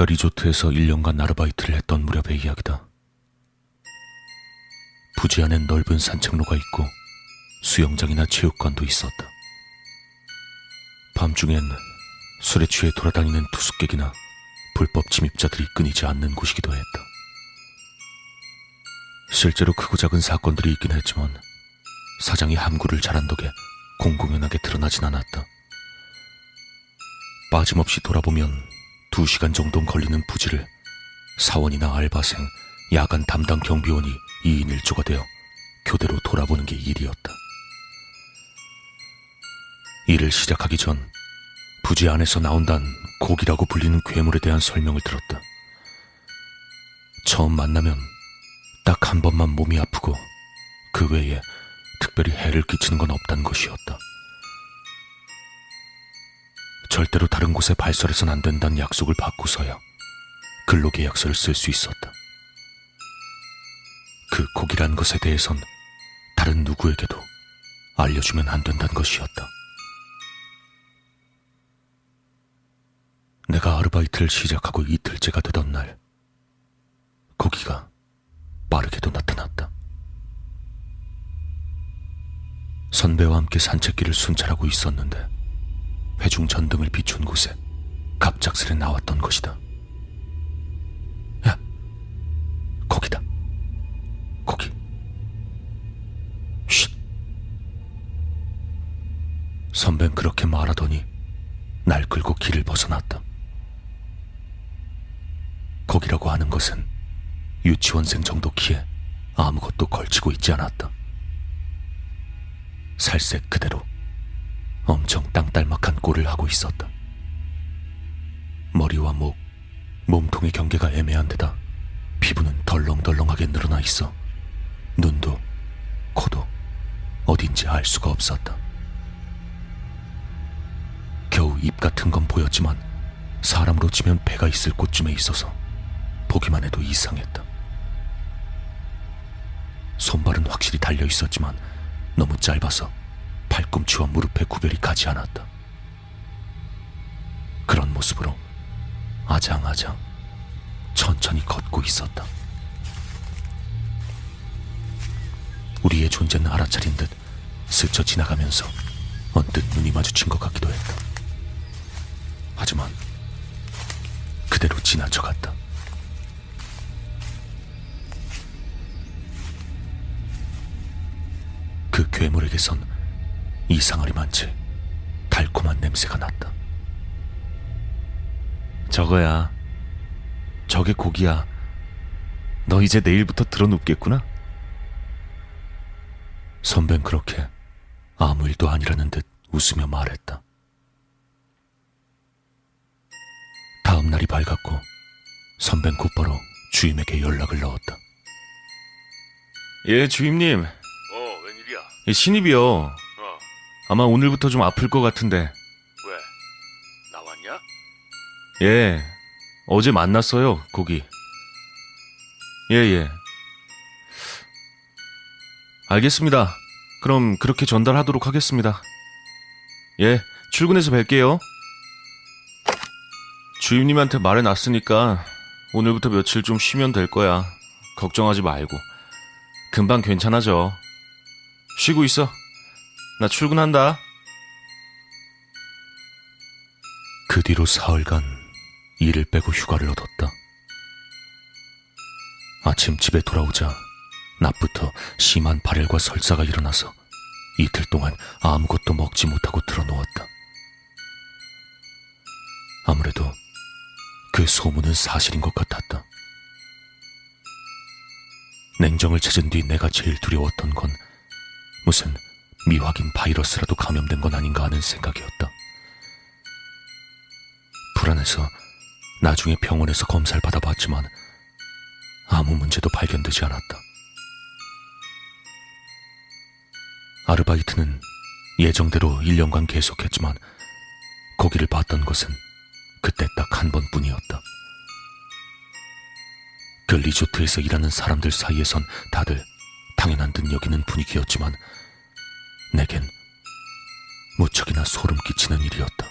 고가 리조트에서 1년간 아르바이트를 했던 무렵의 이야기다. 부지 안엔 넓은 산책로가 있고 수영장이나 체육관도 있었다. 밤중엔 술에 취해 돌아다니는 투숙객이나 불법 침입자들이 끊이지 않는 곳이기도 했다. 실제로 크고 작은 사건들이 있긴 했지만 사장이 함구를 잘한 덕에 공공연하게 드러나진 않았다. 빠짐없이 돌아보면 두 시간 정도 걸리는 부지를 사원이나 알바생, 야간 담당 경비원이 2인 1조가 되어 교대로 돌아보는 게 일이었다. 일을 시작하기 전 부지 안에서 나온단 고기라고 불리는 괴물에 대한 설명을 들었다. 처음 만나면 딱 한 번만 몸이 아프고 그 외에 특별히 해를 끼치는 건 없다는 것이었다. 절대로 다른 곳에 발설해선 안 된다는 약속을 받고서야 근로계약서를 쓸 수 있었다. 그 곡이란 것에 대해선 다른 누구에게도 알려주면 안 된다는 것이었다. 내가 아르바이트를 시작하고 이틀째가 되던 날, 고기가 빠르게도 나타났다. 선배와 함께 산책길을 순찰하고 있었는데 회중 전등을 비춘 곳에 갑작스레 나왔던 것이다. 야, 거기다. 거기. 쉿. 선배는 그렇게 말하더니 날 끌고 길을 벗어났다. 거기라고 하는 것은 유치원생 정도 키에 아무것도 걸치고 있지 않았다. 살색 그대로 엄청 땅딸막한 꼴을 하고 있었다. 머리와 목, 몸통의 경계가 애매한 데다 피부는 덜렁덜렁하게 늘어나 있어 눈도, 코도 어딘지 알 수가 없었다. 겨우 입 같은 건 보였지만 사람으로 치면 배가 있을 곳쯤에 있어서 보기만 해도 이상했다. 손발은 확실히 달려 있었지만 너무 짧아서 팔꿈치와 무릎의 구별이 가지 않았다. 그런 모습으로 아장아장 천천히 걷고 있었다. 우리의 존재는 알아차린 듯 스쳐 지나가면서 언뜻 눈이 마주친 것 같기도 했다. 하지만 그대로 지나쳐갔다. 그 괴물에게선 이상하리 많지 달콤한 냄새가 났다. 저거야. 저게 고기야. 너 이제 내일부터 들어눕겠구나? 선배는 그렇게 아무 일도 아니라는 듯 웃으며 말했다. 다음 날이 밝았고 선배는 곧바로 주임에게 연락을 넣었다. 예, 주임님. 어, 웬일이야? 예, 신입이요. 어, 아마 오늘부터 좀 아플 것 같은데. 왜? 나왔냐? 예. 어제 만났어요, 거기. 예, 예. 알겠습니다. 그럼 그렇게 전달하도록 하겠습니다. 예, 출근해서 뵐게요. 주임님한테 말해놨으니까 오늘부터 며칠 좀 쉬면 될 거야. 걱정하지 말고. 금방 괜찮아져. 쉬고 있어. 나 출근한다. 그 뒤로 사흘간 일을 빼고 휴가를 얻었다. 아침 집에 돌아오자 낮부터 심한 발열과 설사가 일어나서 이틀 동안 아무것도 먹지 못하고 드러누웠다. 아무래도 그 소문은 사실인 것 같았다. 냉정을 찾은 뒤 내가 제일 두려웠던 건 무슨 미확인 바이러스라도 감염된 건 아닌가 하는 생각이었다. 불안해서 나중에 병원에서 검사를 받아봤지만 아무 문제도 발견되지 않았다. 아르바이트는 예정대로 1년간 계속했지만 거기를 봤던 것은 그때 딱 한 번뿐이었다. 그 리조트에서 일하는 사람들 사이에선 다들 당연한 듯 여기는 분위기였지만 내겐 무척이나 소름 끼치는 일이었다.